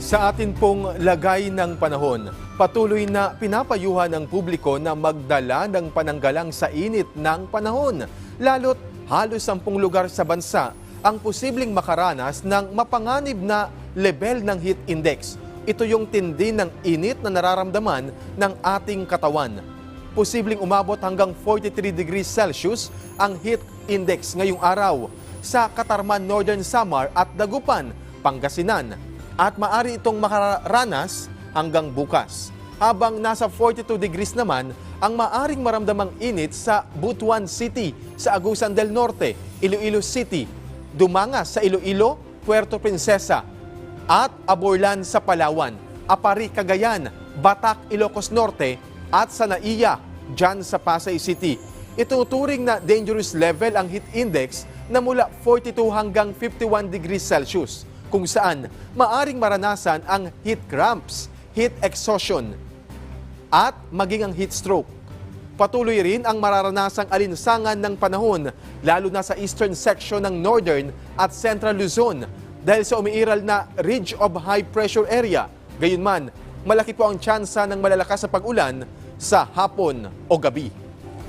Sa atin pong lagay ng panahon, patuloy na pinapayuhan ng publiko na magdala ng pananggalang sa init ng panahon. Lalo't halos sampung lugar sa bansa ang posibleng makaranas ng mapanganib na level ng heat index. Ito yung tindi ng init na nararamdaman ng ating katawan. Posibleng umabot hanggang 43 degrees Celsius ang heat index ngayong araw sa Katarman, Northern Samar at Dagupan, Pangasinan at maari itong makaranas hanggang bukas. Habang nasa 42 degrees naman ang maaring maramdamang init sa Butuan City sa Agusan del Norte, Iloilo City, Dumangas sa Iloilo, Puerto Princesa at Aborlan sa Palawan, Apari, Cagayan, Batak, Ilocos Norte at sa Naiya, dyan sa Pasay City. Ituturing na dangerous level ang heat index na mula 42 hanggang 51 degrees Celsius kung saan maaring maranasan ang heat cramps, heat exhaustion, at maging ang heat stroke. Patuloy rin ang mararanasang alinsangan ng panahon, lalo na sa eastern section ng northern at central Luzon dahil sa umiiral na ridge of high pressure area. Gayunman, malaki po ang tsansa ng malalakas na pag-ulan sa hapon o gabi.